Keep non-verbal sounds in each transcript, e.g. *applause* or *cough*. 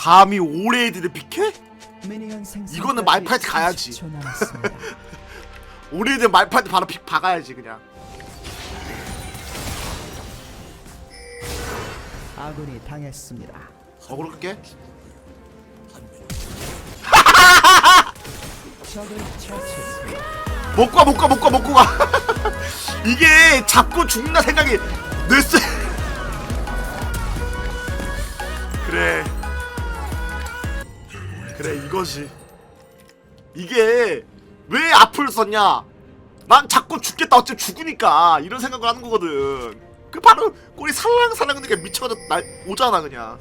감히 오레이드를 생성까지 이거는 말파이트 가야지. 30초 남았습니다. 오레이드 말파이트 바로 픽 박아야지 그냥 아군이 당했습니다. 어그로 끌게. 먹고 가 먹고 가 먹고 가 먹고 가 *laughs* 이게 잡고 죽는다 생각이 냈어 *laughs* 그래 그래 이거지 이게 왜 앞을 썼냐 난 자꾸 죽겠다 어차피 죽으니까 이런 생각을 하는 거거든 그 바로 꼬리 살랑살랑 그러니까 미쳐가지고 날 오잖아 그냥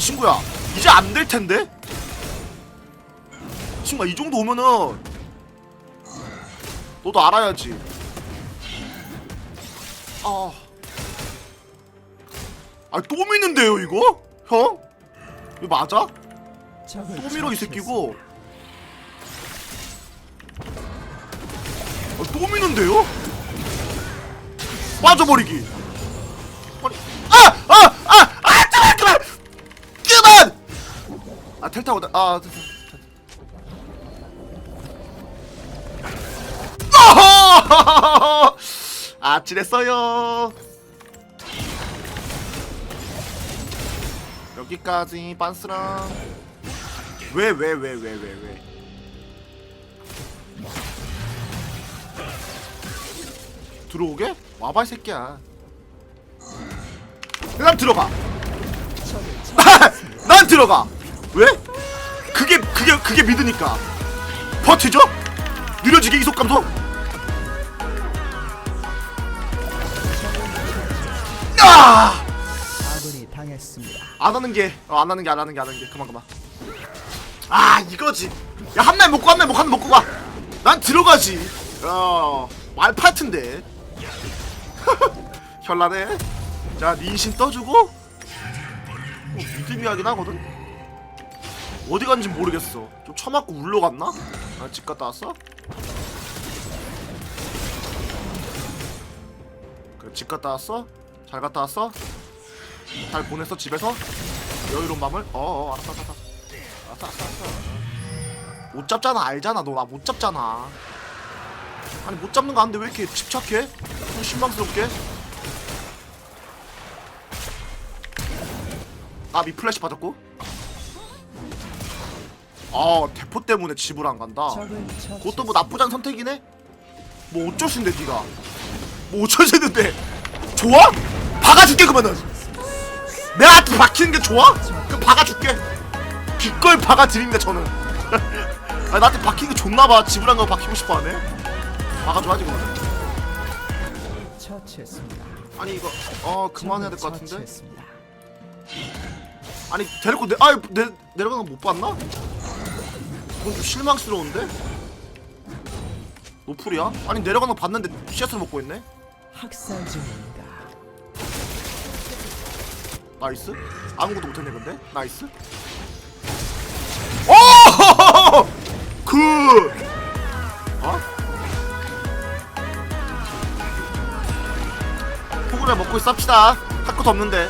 친구야 이제 안 될 텐데 친구야 이 정도 오면은 너도 알아야지. 아. 아, 또 미는데요, 이거? 형? 이거 맞아? 또 밀어, 이 새끼고. 아, 또 미는데요? 빠져버리기. 아니, 아! 아! 아! 아! 그만! 그만! 그만! 아, 텔 타고, 나- 아, 됐어. 어허! *laughs* 아찔했어요. 여기까지 빤스랑 왜 왜 왜 왜 왜 왜? 들어오게? 와봐 이 새끼야. 난 들어가. *laughs* 난 들어가. 왜? 그게 그게 그게 믿으니까. 버티죠? 느려지게 이속 감소. 아! 아군이 당했습니다. 안 하는 게, 어, 안 하는 게, 안 하는 게, 안 하는 게. 그만, 그만. 아, 이거지. 야, 한 날 먹고, 한 날 먹고, 한 날 먹고 가. 난 들어가지. 어, 말파트인데. *laughs* 현란해. 자, 닌신 떠주고. 어, 믿음이 하긴 하거든. 어디 간지 모르겠어. 좀 처맞고 울러 갔나? 아, 집 갔다 왔어? 그래, 집 갔다 왔어? 잘 갔다 왔어? 잘 보냈어 집에서? 여유로운 밤을? 어어 알았어 알았어 알았어 알았어 알았어 못 잡잖아 알잖아 너 나 못 잡잖아 아니 못 잡는 거 아는데 왜 이렇게 집착해? 좀 신망스럽게 아 미 플래시 받았고 아 대포 때문에 집을 안 간다. 그것도 뭐 나쁘지 선택이네? 뭐 어쩔 수 있는데 니가 뭐 어쩔 수 있는데 좋아? 박아줄게 그러면은 내한테 박히는 게 좋아? 그럼 박아줄게 기꺼이 박아드립니다 저는 *laughs* 아니 나한테 박히는 게 좋나봐 지불한 거 박히고 싶어 하네 박아줘야지 그러면 처치했습니다. 아니 이거 어 그만해야 될 것 같은데. 아니 데리고 내, 아니 내, 내려가는 거 못 봤나? 이건 좀 실망스러운데? 노플이야? 아니 내려가는 거 봤는데 씨앗을 먹고 있네? 나이스 아무것도 못했네 근데 나이스 합시다 할 것도 없는데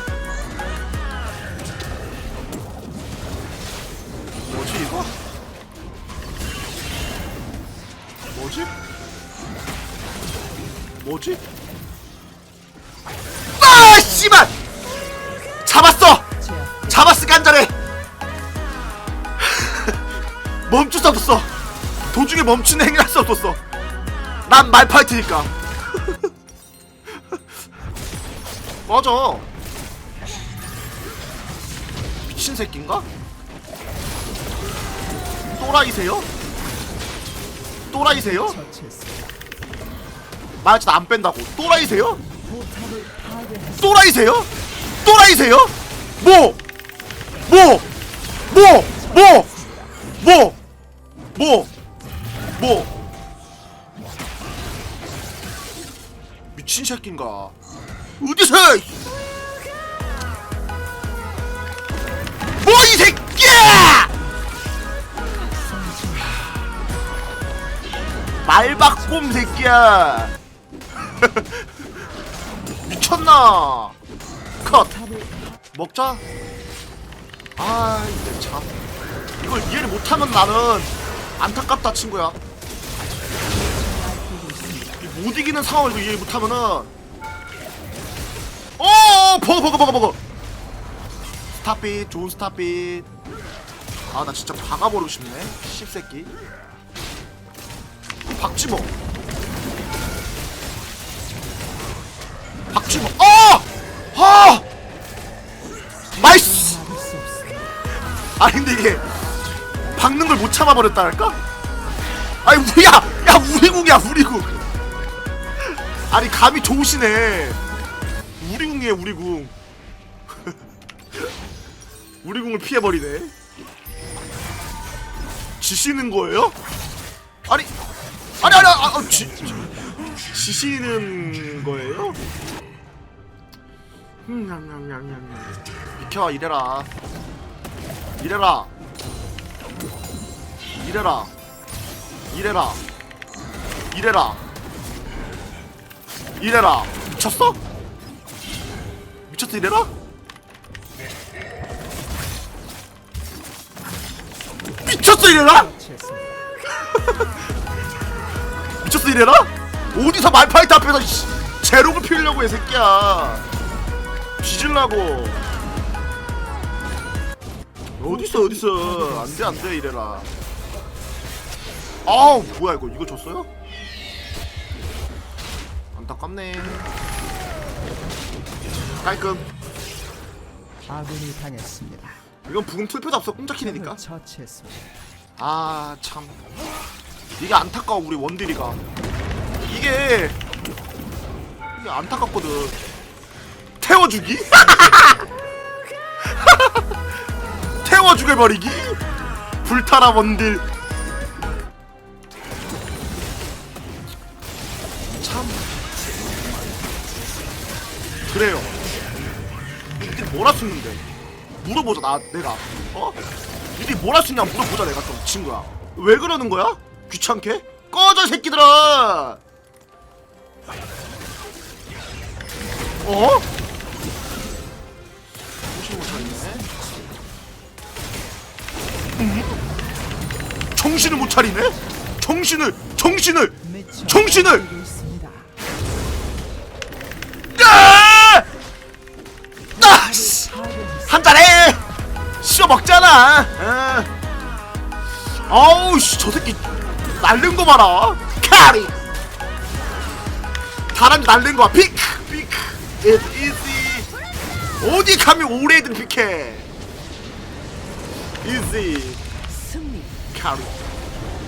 뭐지 이거? 뭐지? 뭐지? 아 씨발! 잡았어! 잡았으 간절해 *laughs* 멈출 수 없었어 도중에 멈추는 행위를 할수 없었어 난 말파이트니까 맞아 미친 새끼인가? 또라이세요? 또라이세요? 처치했습니다. 말하지 나안 뺀다고 또라이세요? 또라이세요? 또라이세요? 뭐? 뭐? 뭐? 뭐? 뭐? 뭐? 뭐? 미친 새끼인가? 어디서? 뭐 이 새끼야! 말박곰 새끼야! *laughs* 미쳤나? 컷! 먹자. 아 이게 참 이걸 이해를 못하면 나는 안타깝다 친구야 이못 이기는 상황을 이해 못하면은 어 버거 버거 버거 버거. 스탑빗 좋은 스탑빗 아나 진짜 박아버리고 싶네. 씹새끼. 박지모. 박지모. 어! 아! 나이스. 아니 근데 이게 박는 걸 못 참아버렸다랄까? 아니 우리야! 야 우리궁이야 우리궁 아니 감이 좋으시네 우리궁이에요 우리 궁. 우리 궁을 피해버리네. 지시는 거예요? 아니 아니 아니 아, 아, 지, 지시는 거예요? 음, 비켜 이래라. 이래라. 이래라. 이래라. 이래라. 이래라. 미쳤어? 미쳤어 이래라? 미쳤어 *laughs* 이래라? 미쳤어 이래라? 어디서 말파이트 앞에서 씨, 제로를 피우려고 이 새끼야 뒤질라고 어딨어 어딨어 안돼 안돼 이래라 아우 뭐야 이거 이거 줬어요? 안타깝네 깔끔. 아군이 당했습니다. 이건 부금 틀표도 없어. 꼼짝키니까. 적을 처치했습니다. 아 참. 이게 안타까워 우리 원딜이가. 이게 이게 안타깝거든. 태워주기? *laughs* 태워 죽여버리기? 불타라 원딜. 참 그래요 수 있는데 물어보자 나 내가 어? 할수 있냐 물어보자 내가 좀 친구야 왜 그러는 거야? 귀찮게? 꺼져 이 새끼들아 어? 정신을 못 차리네? 정신을 정신을 정신을! 한잔해! 씹어 먹잖아! 어. 아우, 씨, 저 새끼, 날른 거 봐라! 카리! 다람쥐 날른 거야, 피크! 피크! It's easy! 어디 감히 오래든 피케! easy! 카리!